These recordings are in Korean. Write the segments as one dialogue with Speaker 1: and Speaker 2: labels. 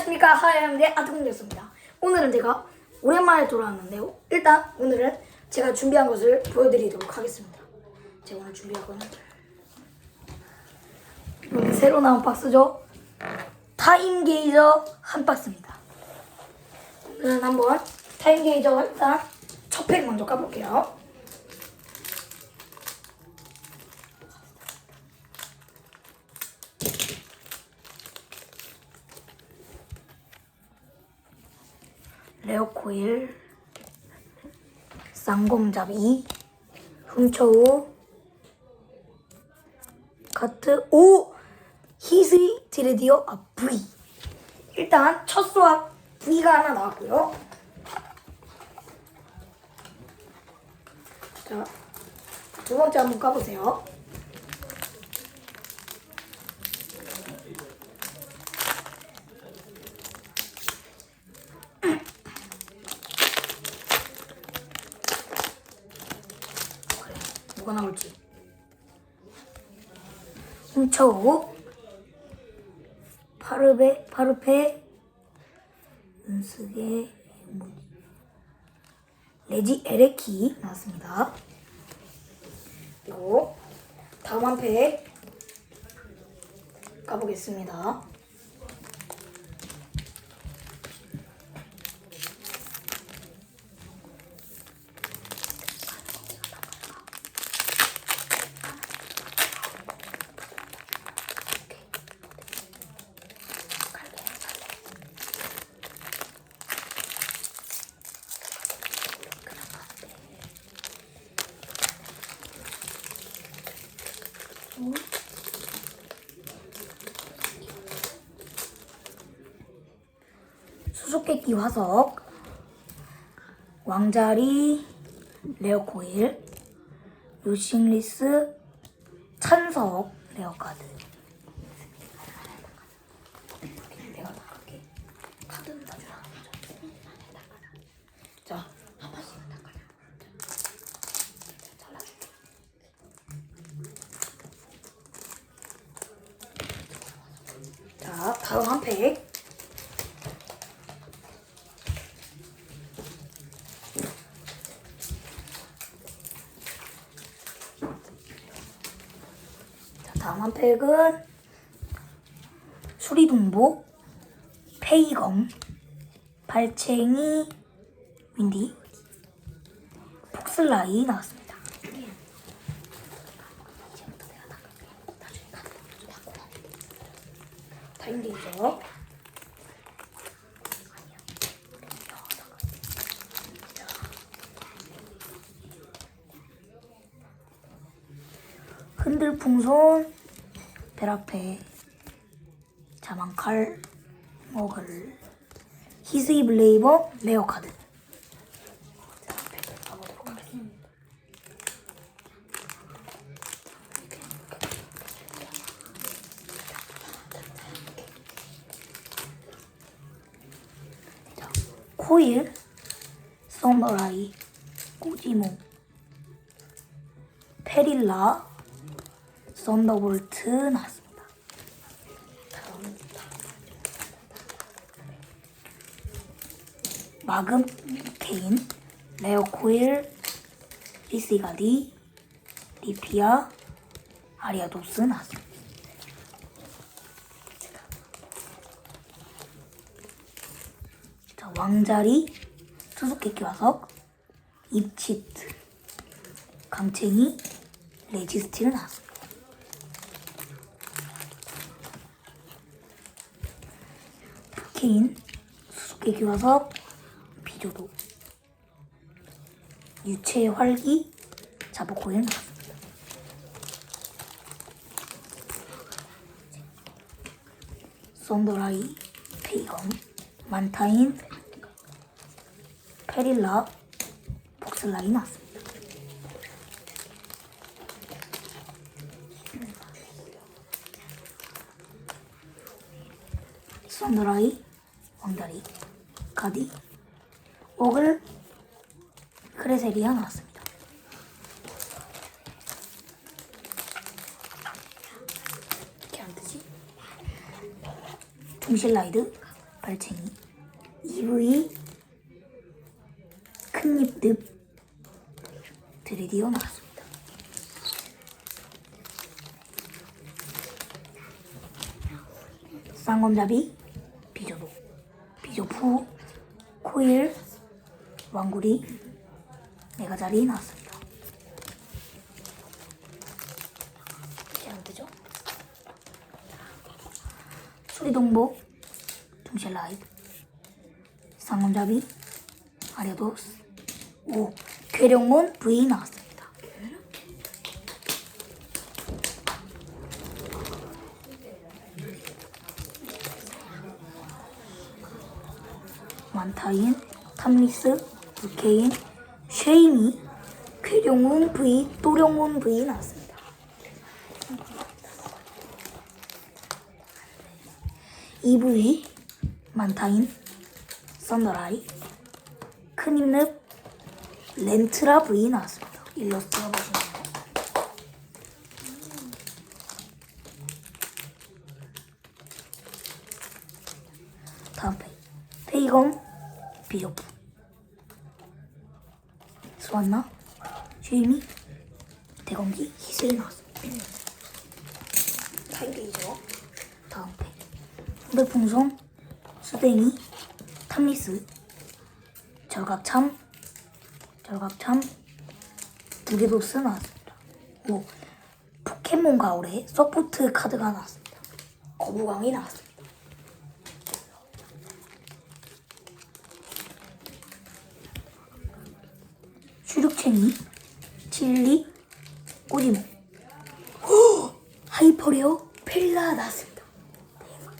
Speaker 1: 안녕하십니까 하야영대 아트공대였습니다. 오늘은 제가 오랜만에 돌아왔는데요. 일단 오늘은 제가 준비한 것을 보여드리도록 하겠습니다. 제가 오늘 준비한 거는 여기 새로 나온 박스죠. 타임 게이저 한 박스입니다. 오늘은 한번 타임 게이저 일단 첫 팩 먼저 까볼게요. 레어코일 쌍곰잡이 훔쳐우 카트 오 히스이 드레디어 아 V 일단 첫 수학 V가 하나 나왔고요. 자 두 번째 한번 까보세요 뭐가 나올지 훔쳐오 파르베 파르페 은스게? 레지 에레키 나왔습니다. 그리고 다음 한팩 가보겠습니다. 수수께끼 화석, 왕자리, 레어코일, 요싱리스, 찬석, 레어카드. 다음 한 팩. 다음 한 팩은 수리동복, 페이검, 발챙이, 윈디, 폭슬라이 나왔습니다. 타임게이죠. 흔들 풍선, 베라페, 자만칼, 머글, 히스이 블레이버, 레어 카드. 코일, 썬더라이, 꼬지모, 페릴라, 썬더볼트 나왔습니다. 마금 케인, 레어 코일, 리시가디, 리피아, 아리아도스 나왔습니다. 자, 왕자리, 수수께끼 화석, 입치트, 강챙이, 레지스틸 나왔습니다. 케인, 수수께끼 화석, 비조도, 유체의 활기, 자보코일 나왔습니다. 썬더라이, 페이검, 만타인, 페릴라, 복슬라이 나왔습니다. 썬더라이, 왕다리, 가디, 오글, 크레세리아 나왔습니다. 이렇게 안 뜨지? 동실라이드, 발챙이 EV 큰잎늪 드레디오 나왔습니다. 쌍검잡이 비조도 비조푸 코일 왕구리 메가자리 나왔습니다. 이렇게 하면 되죠? 수리동복 중실라이 쌍검잡이 아리아도스 오 괴룡문 V 나왔습니다. 만타인, 탐리스, 루케인, 쉐이미, 괴룡문 V, 또룡문 V 나왔습니다. EV, 만타인, 썬더라이, 큰입늪, 렌트라 V 나왔습니다. 일러스트가 보시면 다음 페이 페이검 비조프. 스완나? 쉐이미 대검기? 희슬이 나왔습니다. 타이레이저 다음 페이 후대풍선? 수댕이? 탐리스? 절각참? 절각참? 드리도스 나왔습니다. 오 포켓몬 가을에 서포트 카드가 나왔습니다. 거부광이 나왔습니다. 슈룩챙이 칠리 꼬지모 오! 하이퍼레어 펠라 나왔습니다. 대박.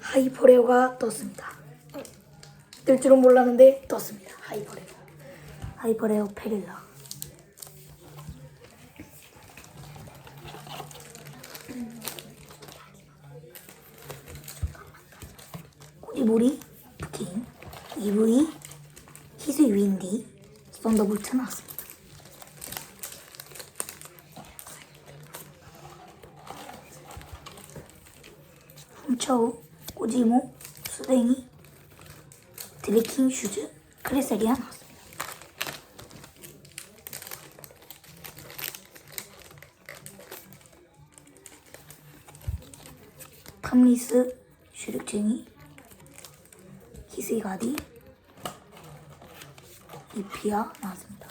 Speaker 1: 하이퍼레어가 떴습니다. 뜰 줄은 몰랐는데 떴습니다. 하이퍼레어. 하이퍼레어 페릴라. 꼬리보리 부킹 EV 윈디 썬더볼트 나왔습니다. 훔쳐우 꼬지모 수댕이 드리킹 슈즈 크레세리아 나왔습니다. 탐리스 슈룩쟁이 히스가디 이피아 나왔습니다.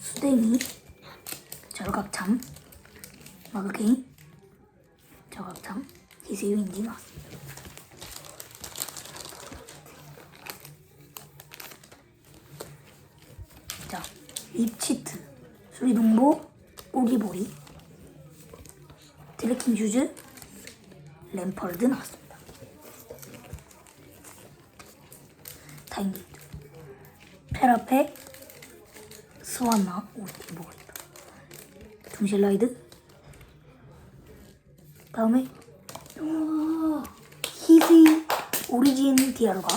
Speaker 1: 수댕이 절각참 마그케인 저각참 히스윈디 나왔습니다. 자, 립치트 수리동보 오리보리 드레킹 슈즈 램펄드 나왔습니다. 타임게이트 페라페 스완나 뭐가 있다. 중실라이드 다음에 히지 오리진 디아루가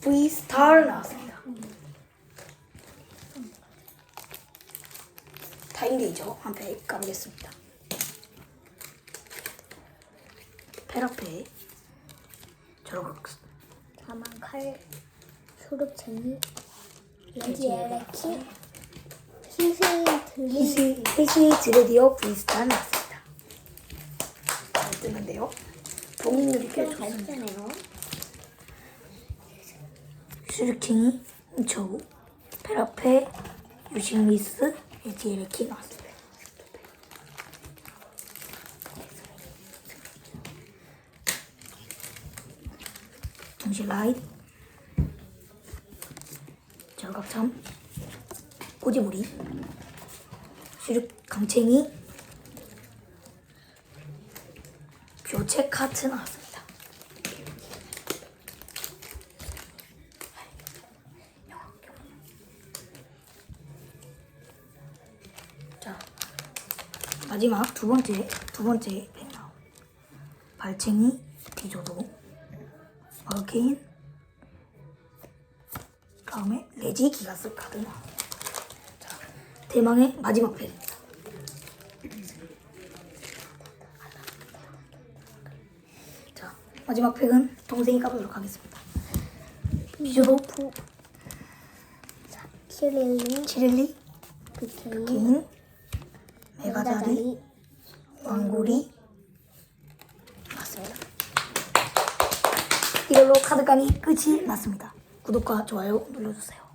Speaker 1: V 스타 나왔습니다. 타임게이저 한팩 까보겠습니다. 페라페 저렇게
Speaker 2: 다만 칼, 초록쟁이, 에레키, 히스이 들리,
Speaker 1: 히시 히시 드레디오 브이스타 나왔습니다. 잘 뜨는데요.
Speaker 2: 잘
Speaker 1: 좋습니다. 슈르킹이 훔쳐우 페라페 유식리스 에지에레키 나왔습니다. 정실 라이트 절각참 꼬지무리. 슈르 강챙이. 교체 카트 나왔습니다. 자 마지막 두 번째 두 번째 백 나오 발챙이 비조도 어케인 다음에 레지 기가스 카드 자 대망의 마지막 팩입니다. 자, 마지막 팩은 동생이 까보도록 하겠습니다.
Speaker 2: 부 자,
Speaker 1: 지릴리,
Speaker 2: 비케인.
Speaker 1: 개인, 메가자리, 왕구리 맞습니다. 이걸로 카드깡이 끝이 났습니다. 구독과 좋아요 눌러주세요.